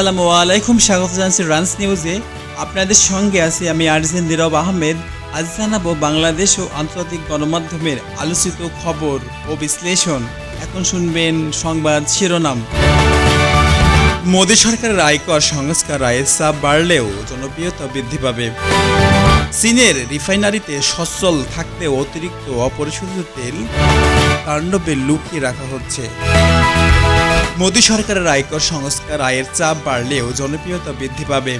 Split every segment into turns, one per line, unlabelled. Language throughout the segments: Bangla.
আসসালামু আলাইকুম, স্বাগত জানাচ্ছি রান্স নিউজে আপনাদের সঙ্গে আছি আমি আরজেন নীরব আহমেদ। আজ জানাব বাংলাদেশ ও আন্তর্জাতিক গণমাধ্যমের আলোচিত খবর ও বিশ্লেষণ। এখন শুনবেন সংবাদ শিরোনাম। মোদী সরকারের আয়কর সংস্কার আয়ের চাপ বাড়লেও জনপ্রিয়তা বৃদ্ধি পাবে। চীনের রিফাইনারিতে সচ্ছল থাকতে অতিরিক্ত অপরিশোধিত তেল তাণ্ডবে লুকিয়ে রাখা হচ্ছে। সরকারের আয়কর সংস্কার আয়ের চাপ বাড়লেও জনপ্রিয়তা বৃদ্ধি পাবে।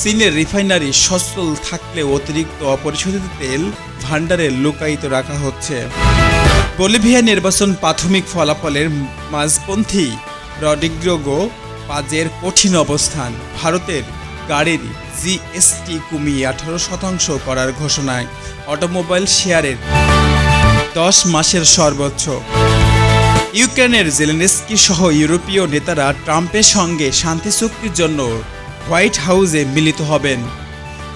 চীনের রিফাইনারি সচ্ছল থাকলেও অতিরিক্ত অপরিশোধিত তেল ভান্ডারে লুকায়িত রাখা হচ্ছে। বলিভিয়া নির্বাচন প্রাথমিক ফলাফলের মাঝপন্থী রডিগ্রোগো পাজের কঠিন অবস্থান। ভারতের গাড়ির জিএসটি কমিয়ে আঠারো শতাংশ করার ঘোষণায় অটোমোবাইল শেয়ারের দশ মাসের সর্বোচ্চ। ইউক্রেনের জেলেনস্কি সহ ইউরোপীয় নেতারা ট্রাম্পের সঙ্গে শান্তি চুক্তির জন্য হোয়াইট হাউসে মিলিত হবেন।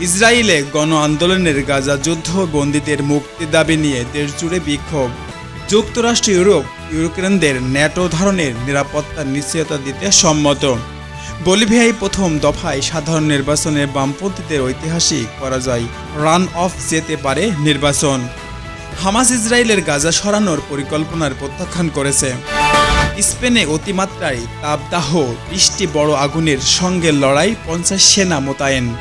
ইসরায়েলে গণ আন্দোলনের গাজা যুদ্ধ বন্দীদের মুক্তির দাবি নিয়ে দেশজুড়ে বিক্ষোভ। যুক্তরাষ্ট্র, ইউরোপ, ইউক্রেনদের ন্যাটো ধরনের নিরাপত্তার নিশ্চয়তা দিতে সম্মত। বলিভিয়ায় প্রথম দফায় সাধারণ নির্বাচনে বামপন্থীদের ঐতিহাসিক পরাজয় রান অফ যেতে পারে নির্বাচন। হামাস ইসরায়েলের গাজা সরানোর পরিকল্পনার প্রত্যাখ্যান করেছে। স্পেনে অতিমাত্রায় তাপদাহ, বৃষ্টি বড় আগুনের সঙ্গে লড়াই পঞ্চাশ সেনা মোতায়েন।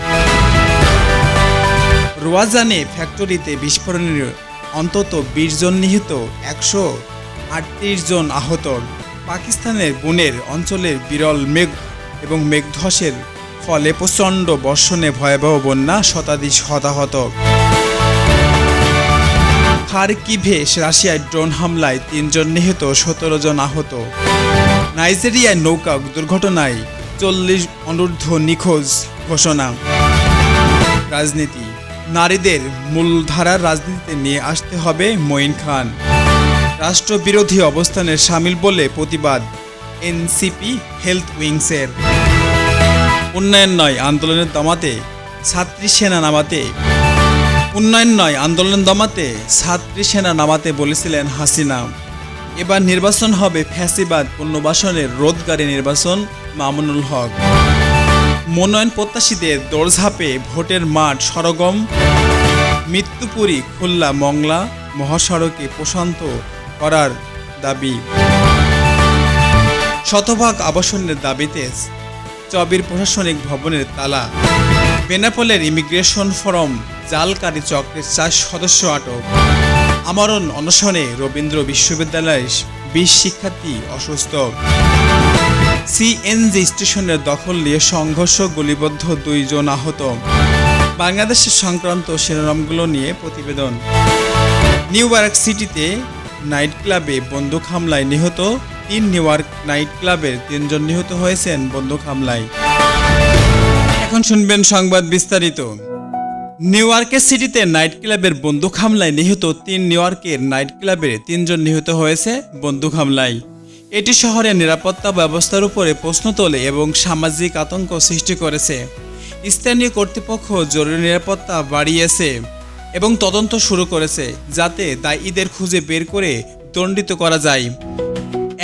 রোয়াজানে ফ্যাক্টরিতে বিস্ফোরণের অন্তত বিশ জন নিহত, একশো আটত্রিশ জন আহত। পাকিস্তানের বনের অঞ্চলের বিরল মেঘ এবং মেঘধসের ফলে প্রচণ্ড বর্ষণে ভয়াবহ বন্যা শতাধিক হতাহত। খারকিভে রাশিয়ায় ড্রোন হামলায় তিনজন নিহত, সতেরো জন আহত। নাইজেরিয়ায় নৌকা দুর্ঘটনায় চল্লিশ অনূর্ধ্ব নিখোঁজ ঘোষণা। রাজনীতি। নারীদের মূলধারার রাজনীতিতে নিয়ে আসতে হবে মঈন খান। রাষ্ট্রবিরোধী অবস্থানে সামিল বলে প্রতিবাদ এনসিপি হেলথ উইংসের। উন্নয়ন নয়, আন্দোলনের দমাতে ছাত্রী সেনা নামাতে উন্নয়ন নয়, আন্দোলন দমাতে ছাত্রী সেনা নামাতে বলেছিলেন হাসিনা। এবার নির্বাচন হবে ফ্যাসিবাদ পুনর্বাসনের রোধগারী নির্বাচন, মামুনুল হক। মনোনয়ন প্রত্যাশীদের দৌড়ঝাঁপে ভোটের মাঠ সরগম। মৃত্যুপুরী খুলনা, মংলা মহাসড়কে প্রশান্ত করার দাবি। শতভাগ আবাসনের দাবিতে চবির প্রশাসনিক ভবনের তালা। বেনাপোলের ইমিগ্রেশন ফরম জালকারী চক্রের চার সদস্য আটক। আমরণ অনশনে রবীন্দ্র বিশ্ববিদ্যালয়ের বিশ শিক্ষার্থী অসুস্থ। সিএনজি স্টেশনের দখল নিয়ে সংঘর্ষ গুলিবদ্ধ দুইজন আহত। বাংলাদেশের সংক্রান্ত শিরোনামগুলো নিয়ে প্রতিবেদন। নিউ ইয়র্ক সিটিতে নাইট ক্লাবে বন্দুক হামলায় নিহত তিন নিউ ইয়র্ক নাইট ক্লাবের তিনজন নিহত হয়েছেন বন্দুক হামলায়। এখন শুনবেন সংবাদ বিস্তারিত। নিউ ইয়র্কের সিটিতে নাইট ক্লাবের বন্দুক হামলায় নিহত তিন নিউ ইয়র্কের নাইট ক্লাবের তিনজন নিহত হয়েছে বন্দুক হামলায়। এটি শহরের নিরাপত্তা ব্যবস্থার উপরে প্রশ্ন তোলে এবং সামাজিক আতঙ্ক সৃষ্টি করেছে। স্থানীয় কর্তৃপক্ষ জরুরি নিরাপত্তা বাড়িয়েছে এবং তদন্ত শুরু করেছে যাতে দায়ীদের খুঁজে বের করে দণ্ডিত করা যায়।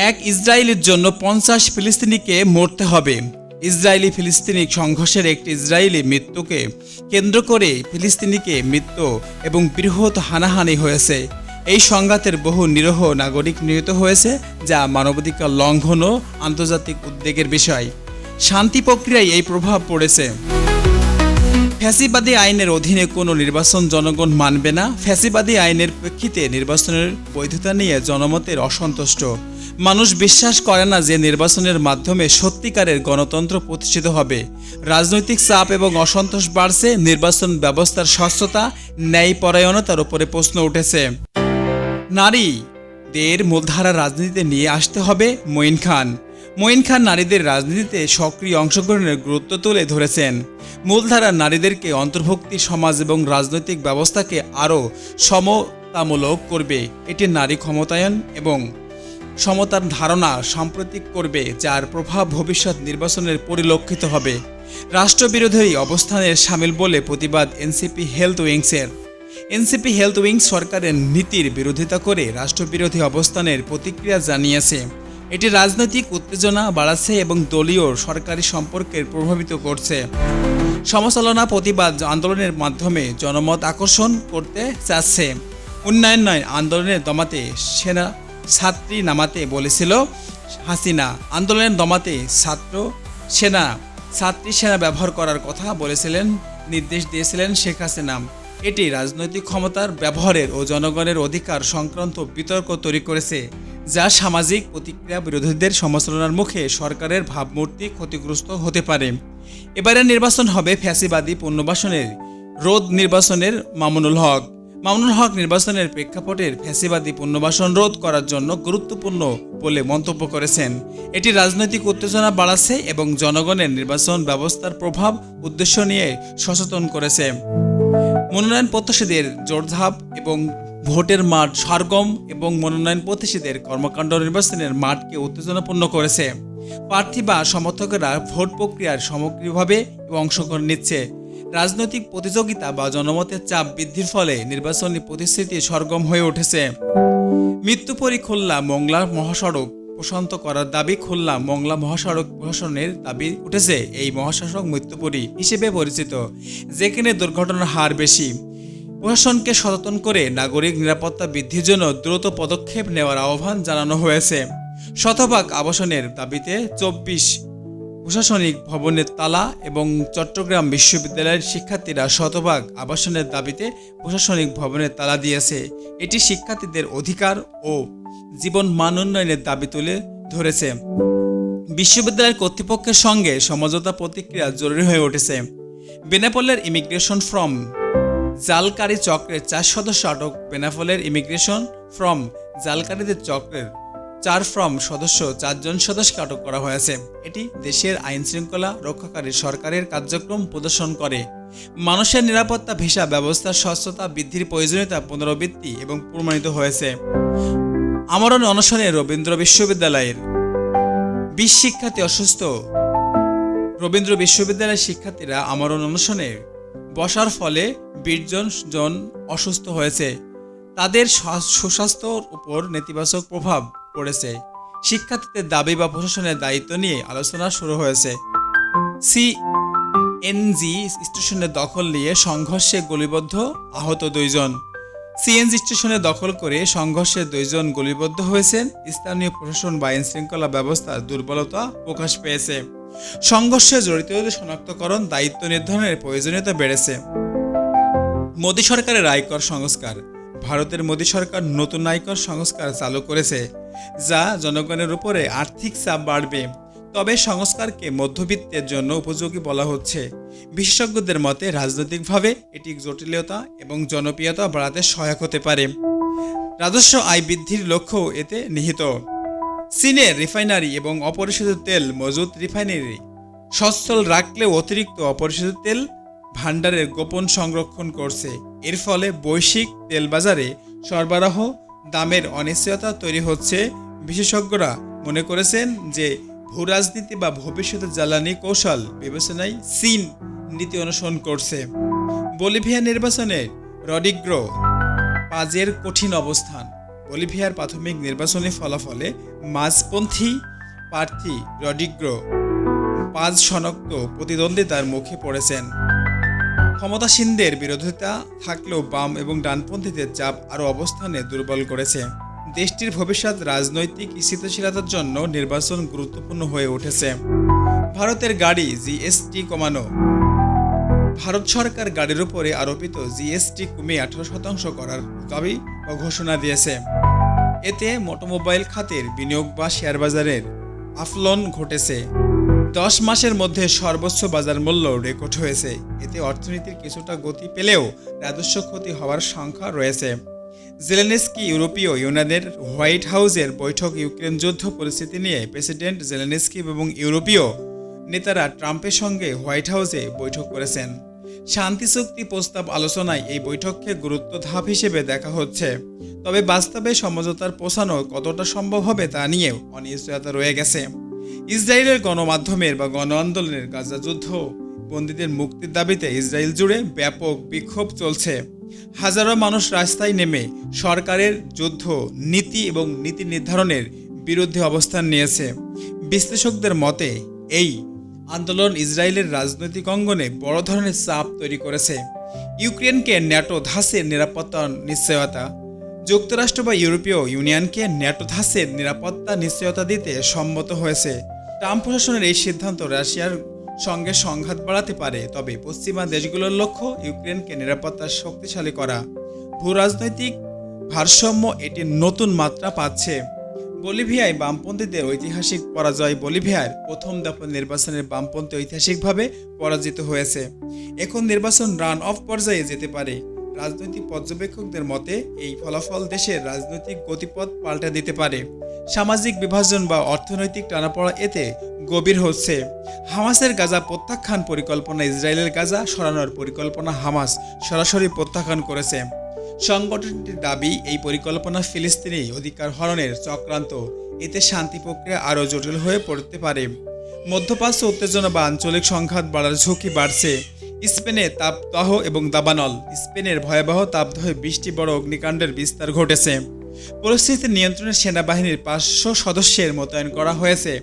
এক ইসরায়েলের জন্য পঞ্চাশ ফিলিস্তিনিকে মরতে হবে। ইসরায়েলি ফিলিস্তিনি সংঘর্ষের একটি ইসরায়েলি মৃত্যুকে কেন্দ্র করে ফিলিস্তিনিকে মৃত্যু এবং বৃহৎ হানাহানি হয়েছে। এই সংঘাতের বহু নিরহ নাগরিক নিহত হয়েছে, যা মানবাধিকার লঙ্ঘন ও আন্তর্জাতিক উদ্বেগের বিষয়। শান্তি প্রক্রিয়ায় এই প্রভাব পড়েছে। ফ্যাসিবাদী আইনের অধীনে কোনো নির্বাচন জনগণ মানবে না। ফ্যাসিবাদী আইনের প্রেক্ষিতে নির্বাচনের বৈধতা নিয়ে জনমতের অসন্তুষ্ট। মানুষ বিশ্বাস করে না যে নির্বাচনের মাধ্যমে সত্যিকারের গণতন্ত্র প্রতিষ্ঠিত হবে। রাজনৈতিক চাপ এবং অসন্তোষ বাড়ছে, নির্বাচন ব্যবস্থার স্বচ্ছতা, ন্যায়পরায়ণতার উপরে প্রশ্ন উঠেছে। নারীদের মূলধারা রাজনীতিতে নিয়ে আসতে হবে মঈন খান। মঈন খান নারীদের রাজনীতিতে সক্রিয় অংশগ্রহণের গুরুত্ব তুলে ধরেছেন। মূলধারার নারীদেরকে অন্তর্ভুক্তি, সমাজ এবং রাজনৈতিক ব্যবস্থাকে আরও সমতামূলক করবে। এটি নারী ক্ষমতায়ন এবং সমতার ধারণা সাম্প্রতিক করবে, যার প্রভাব ভবিষ্যৎ নির্বাচনের পরিলক্ষিত হবে। রাষ্ট্রবিরোধী অবস্থানের সামিল বলে প্রতিবাদ এনসিপি হেলথ উইংসের। এনসিপি হেলথ উইংস সরকারের নীতির বিরোধিতা করে রাষ্ট্রবিরোধী অবস্থানের প্রতিক্রিয়া জানিয়েছে। এটি রাজনৈতিক উত্তেজনা বাড়াচ্ছে এবং দলীয় সরকারি সম্পর্কের প্রভাবিত করছে। সমালোচনা প্রতিবাদ আন্দোলনের মাধ্যমে জনমত আকর্ষণ করতে চাচ্ছে। উন্নয়ন নয়, আন্দোলনের দমাতে সেনা ছাত্রী নামাতে বলেছিল, হাসিনা, আন্দোলনের দমাতে ছাত্র সেনা, ছাত্রী সেনা ব্যবহার করার কথা বলেছিলেন, নির্দেশ দিয়েছিলেন শেখ হাসিনা। এটি রাজনৈতিক ক্ষমতার ব্যবহারের ও জনগণের অধিকার সংক্রান্ত বিতর্ক তৈরি করেছে, যা সামাজিক প্রতিক্রিয়া বিরোধীদের সমালোচনার মুখে সরকারের ভাবমূর্তি ক্ষতিগ্রস্ত হতে পারে। এবারের নির্বাচন হবে ফ্যাসিবাদী পুনর্বাসনের, রোদ নির্বাচনের মামুনুল হক। মামুনুল হক নির্বাচনের প্রেক্ষাপটের ফ্যাসিবাদী পুনর্বাসন রোধ করার জন্য গুরুত্বপূর্ণ বলে মন্তব্য করেছেন। এটি রাজনৈতিক উত্তেজনা বাড়াচ্ছে এবং জনগণের নির্বাচন ব্যবস্থার প্রভাব উদ্দেশ্য নিয়ে সচেতন করেছে। মনোনয়ন প্রত্যাশীদের জোরধাপ এবং ভোটের মাঠ সরগম এবং মনোনয়ন প্রত্যাশীদের কর্মকাণ্ড নির্বাচনের মাঠকে উত্তেজনাপূর্ণ করেছে। প্রার্থী বা সমর্থকেরা ভোট প্রক্রিয়ার সামগ্রিকভাবে অংশগ্রহণ নিচ্ছে। রাজনৈতিক প্রতিযোগিতা বা জনমতের চাপ বৃদ্ধির ফলে নির্বাচনী প্রতিশ্রুতি সরগম হয়ে উঠেছে। মৃত্যুপরী খুলনা মংলা মহাসড়ক প্রশান্ত করার দাবি খুলনা মংলা মহাসড়ক প্রশাসনের দাবি উঠেছে। এই মহাসড়ক মৃত্যুপরী হিসেবে পরিচিত, যেখানে দুর্ঘটনার হার বেশি। প্রশাসনকে সচেতন করে নাগরিক নিরাপত্তা বৃদ্ধির জন্য দ্রুত পদক্ষেপ নেওয়ার আহ্বান জানানো হয়েছে। শতভাগ আবাসনের দাবিতে চব্বিশ প্রশাসনিক ভবনের তালা এবং চট্টগ্রাম বিশ্ববিদ্যালয়ের শিক্ষার্থীরা শতভাগ আবাসনের দাবিতে প্রশাসনিক ভবনের তালা দিয়েছে। এটি শিক্ষার্থীদের অধিকার ও জীবন মান উন্নয়নের দাবি তুলে ধরেছে। বিশ্ববিদ্যালয়ের কর্তৃপক্ষের সঙ্গে সমঝোতা প্রতিক্রিয়া জরুরি হয়ে উঠেছে। বেনাপোলের ইমিগ্রেশন ফ্রম জালকারি চক্রের চার সদস্য আটক। বেনাপোলের ইমিগ্রেশন ফ্রম জালকারিদের চক্রের চার ফ্রম সদস্য চারজন সদস্যকে আটক করা হয়েছে। এটি দেশের আইন শৃঙ্খলা রক্ষাকারী সরকারের কার্যক্রম প্রদর্শন করে। মানুষের নিরাপত্তা, ভিসা ব্যবস্থার স্বচ্ছতা বৃদ্ধির প্রয়োজনীয়তা পুনরাবৃত্তি এবং প্রমাণিত হয়েছে। আমরণ অনশনে রবীন্দ্র বিশ্ববিদ্যালয়ের। বিশ শিক্ষার্থী অসুস্থ। রবীন্দ্র বিশ্ববিদ্যালয়ের শিক্ষার্থীরা আমরণ অনশনে বসার ফলে বিশজন জন অসুস্থ হয়েছে। তাদের সুস্বাস্থ্যর উপর নেতিবাচক প্রভাব পড়েছে। শিক্ষার্থীদের দাবি বা প্রশাসনের দায়িত্ব নিয়ে আলোচনা শুরু হয়েছে। সি এনজি স্টেশনের দখল নিয়ে সংঘর্ষে গুলিবদ্ধ আহত দুইজন। সিএনজি স্টেশনে দখল করে সংঘর্ষে দুইজন গুলিবদ্ধ হয়েছেন। স্থানীয় প্রশাসন বা আইন শৃঙ্খলা ব্যবস্থার দুর্বলতা প্রকাশ পেয়েছে। সংঘর্ষে জড়িতদের শনাক্তকরণ, দায়িত্ব নির্ধারণের প্রয়োজনীয়তা বেড়েছে। মোদী সরকারের আয়কর সংস্কার। ভারতের মোদী সরকার নতুন আয়কর সংস্কার চালু করেছে। যা জনগণের উপরে আর্থিক চাপ বাড়বে। তবে সংস্কারকে মধ্যবিত্তের জন্য উপযোগী বলা হচ্ছে। বিশেষজ্ঞদের মতে রাজনৈতিকভাবে এটি জটিলতা এবং জনপ্রিয়তা বাড়াতে সহায়ক হতে পারে। রাজস্ব আয় বৃদ্ধির লক্ষ্য এতে নিহিত। চীনের রিফাইনারি এবং অপরিশোধিত তেল মজুত রিফাইনারি সচ্ছল রাখলেও অতিরিক্ত অপরিশোধিত তেল ভাণ্ডারের গোপন সংরক্ষণ করছে। এর ফলে বৈশ্বিক তেল বাজারে সরবরাহ দামের অনিশ্চয়তা তৈরি হচ্ছে। বিশেষজ্ঞরা মনে করেছেন যে ভূরাজনীতি বা ভবিষ্যতের জ্বালানি কৌশল বিবেচনায় চীন নীতি অনুসরণ করছে। বলিভিয়া নির্বাচনে রডিগ্রো পাজের কঠিন অবস্থান। বলিভিয়ার প্রাথমিক নির্বাচনী ফলাফলে মাঝপন্থী প্রার্থী রডিগ্রো পাঁচ শনাক্ত প্রতিদ্বন্দ্বিতার মুখে পড়েছেন। ক্ষমতাসীনদের বিরোধিতা থাকলেও বাম এবং ডানপন্থীদের চাপ আরও অবস্থানে দুর্বল করেছে। দেশটির ভবিষ্যৎ রাজনৈতিক স্থিতিশীলতার জন্য নির্বাচন গুরুত্বপূর্ণ হয়ে উঠেছে। ভারতের গাড়ি জিএসটি কমানো। ভারত সরকার গাড়ির উপরে আরোপিত জিএসটি কমিয়ে আঠারো শতাংশ করার দাবি ও ঘোষণা দিয়েছে। এতে মোটোমোবাইল খাতের বিনিয়োগ বা শেয়ার বাজারের আফলন ঘটেছে। দশ মাসের মধ্যে সর্বোচ্চ বাজার মূল্য রেকর্ড হয়েছে। এতে অর্থনীতির কিছুটা গতি পেলেও রাজস্ব ক্ষতি হওয়ার সংখ্যা রয়েছে। জেলেনস্কি ইউরোপীয় ইউনিয়নের হোয়াইট হাউসের বৈঠক ইউক্রেন যুদ্ধ পরিস্থিতি নিয়ে প্রেসিডেন্ট জেলেনস্কি এবং ইউরোপীয় নেতারা ট্রাম্পের সঙ্গে হোয়াইট হাউসে বৈঠক করেছেন। শান্তি চুক্তি প্রস্তাব আলোচনায় এই বৈঠককে গুরুত্ব ধাপ হিসেবে দেখা হচ্ছে। তবে বাস্তবে সমঝোতার পৌঁছানো কতটা সম্ভব হবে তা নিয়েও অনিশ্চয়তা রয়ে গেছে। ইসরায়েলের গণমাধ্যমের বা গণ আন্দোলনের গাজা যুদ্ধ। বন্দীদের মুক্তির দাবিতে ইসরায়েল জুড়ে ব্যাপক বিক্ষোভ চলছে। হাজারো মানুষ রাস্তায় নেমে সরকারের যুদ্ধ, নীতি এবং নীতি নির্ধারণের বিরুদ্ধে অবস্থান নিয়েছে। বিশ্লেষকদের মতে, এই আন্দোলন ইসরায়েলের রাজনৈতিক অঙ্গনে বড় ধরনের চাপ তৈরি করেছে। ইউক্রেনকে ন্যাটো ধাসের নিরাপত্তা নিশ্চয়তা, যুক্তরাষ্ট্র বা ইউরোপীয় ইউনিয়নকে ন্যাটো ধাসের নিরাপত্তা নিশ্চয়তা দিতে সম্মত হয়েছে। ট্রাম্প প্রশাসনের এই সিদ্ধান্ত রাশিয়ার সঙ্গে সংঘাত বাড়াতে পারে, তবে পশ্চিমা দেশগুলোর লক্ষ্য ইউক্রেনকে নিরাপত্তা শক্তিশালী করা। ভূ রাজনৈতিক ভারসাম্য এটি নতুন মাত্রা পাচ্ছে। বলিভিয়ায় বামপন্থীদের ঐতিহাসিক পরাজয় বলিভিয়ার প্রথম দফা নির্বাচনের বামপন্থী ঐতিহাসিকভাবে পরাজিত হয়েছে। এখন নির্বাচন রান অফ পর্যায়ে যেতে পারে। রাজনৈতিক পর্যবেক্ষকদের মতে, এই ফলাফল দেশের রাজনৈতিক গতিপথ পাল্টে দিতে পারে। সামাজিক বিভাজন বা অর্থনৈতিক টানাপড়া এতে গভীর হচ্ছে। হামাসের গাজা প্রত্যাখ্যান পরিকল্পনা ইসরায়েলের গাজা সরানোর পরিকল্পনা হামাস সরাসরি প্রত্যাখ্যান করেছে। সংগঠনটির দাবি, এই পরিকল্পনা ফিলিস্তিনি অধিকার হরণের চক্রান্ত। এতে শান্তি প্রক্রিয়া আরও জটিল হয়ে পড়তে পারে। মধ্যপ্রাচ্য উত্তেজনা বা আঞ্চলিক সংঘাত বাড়ার ঝুঁকি বাড়ছে। স্পেনে তাপদাহ এবং দাবানল। স্পেনের ভয়াবহ তাপদাহে বৃষ্টি বড় অগ্নিকাণ্ডের বিস্তার ঘটেছে। পরিস্থিতি নিয়ন্ত্রণে সেনাবাহিনীর পাঁচশো সদস্যের মোতায়েন করা হয়েছে।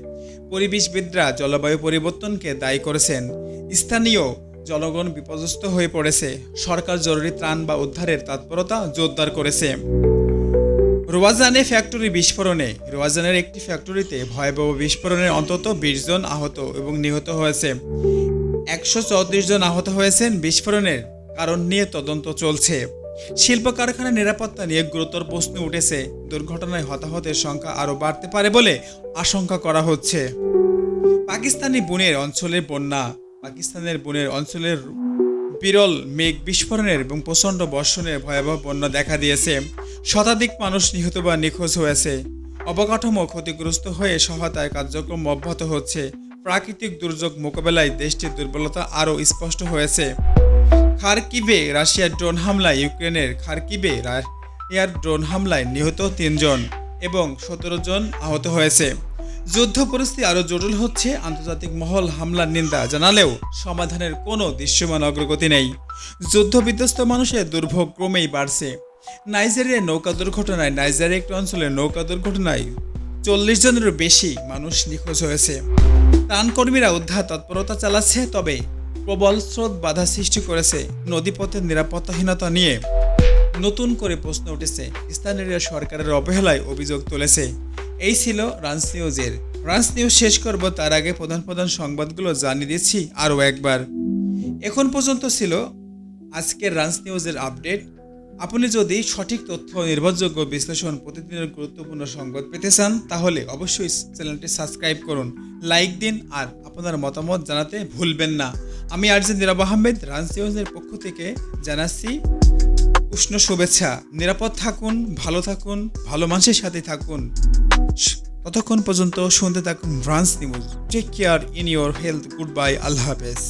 পরিবেশবিদরা জলবায়ু পরিবর্তনকে দায়ী করেছেন। স্থানীয় জনগণ বিপর্যস্ত হয়ে পড়েছে। সরকার জরুরি ত্রাণ বা উদ্ধারের তৎপরতা জোরদার করেছে। রোয়াজানে ফ্যাক্টরি বিস্ফোরণে। রোয়াজানের একটি ফ্যাক্টরিতে ভয়াবহ বিস্ফোরণে অন্তত বিশ জন আহত এবং নিহত হয়েছে। একশো চৌত্রিশ জন আহত হয়েছেন বিস্ফোরণের কারণ নিয়ে তদন্ত চলছে। শিল্প কারখানার নিরাপত্তা নিয়ে গুরুতর প্রশ্ন উঠেছে। দুর্ঘটনায় হতাহতের সংখ্যা আরও বাড়তে পারে বলে আশঙ্কা করা হচ্ছে। পাকিস্তানি বুনের অঞ্চলের বন্যা, পাকিস্তানের বনের অঞ্চলের বিরল মেঘ বিস্ফোরণের এবং প্রচণ্ড বর্ষণের ভয়াবহ বন্যা দেখা দিয়েছে। শতাধিক মানুষ নিহত বা নিখোঁজ হয়েছে। অবকাঠামো ক্ষতিগ্রস্ত হয়ে সহায়তায় কার্যক্রম অব্যাহত হচ্ছে। প্রাকৃতিক দুর্যোগ মোকাবেলায় দেশটির দুর্বলতা আরও স্পষ্ট হয়েছে। খারকিবে রাশিয়ার ড্রোন হামলায় ইউক্রেনের খারকিবে রাশিয়ার ড্রোন হামলায় নিহত তিনজন এবং সতেরো জন আহত হয়েছে। যুদ্ধ পরিস্থিতি আরও জটিল হচ্ছে, আন্তর্জাতিক মহল হামলার নিন্দা জানালেও সমাধানের কোনো দৃশ্যমান অগ্রগতি নেই। যুদ্ধবিধ্বস্ত মানুষের দুর্ভোগ ক্রমেই বাড়ছে। নাইজেরিয়ার নৌকা দুর্ঘটনায় নাইজেরিয়া একটি অঞ্চলের নৌকা দুর্ঘটনায় চল্লিশ জনেরও বেশি মানুষ নিখোঁজ হয়েছে। ত্রাণকর্মীরা উদ্ধার তৎপরতা চালাচ্ছে, তবে প্রবল স্রোত বাধা সৃষ্টি করেছে নদীপথের নিরাপত্তাহীনতা নিয়ে। নতুন করে প্রশ্ন উঠেছে, স্থানীয় সরকারের অবহেলায় অভিযোগ তুলেছে। এই ছিল রান্স নিউজের। রান্স নিউজ শেষ করব তার আগে প্রধান প্রধান সংবাদগুলো জানিয়ে দিচ্ছি আরও একবার। এখন পর্যন্ত ছিল আজকের রান্স নিউজের আপডেট। আপনি যদি সঠিক তথ্য নির্ভরযোগ্য বিশ্লেষণ প্রতিদিনের গুরুত্বপূর্ণ সংবাদ পেতে চান, তাহলে অবশ্যই চ্যানেলটি সাবস্ক্রাইব করুন, লাইক দিন আর আপনার মতামত জানাতে ভুলবেন না। আমি আরজেন নিরাব আহমেদ রান্স নিউজের পক্ষ থেকে জানাচ্ছি উষ্ণ শুভেচ্ছা। নিরাপদ থাকুন, ভালো থাকুন, ভালো মানুষের সাথে থাকুন। ততক্ষণ পর্যন্ত শুনতে থাকুন France news. Take care in your health good bye আল্লাহ হাফেজ।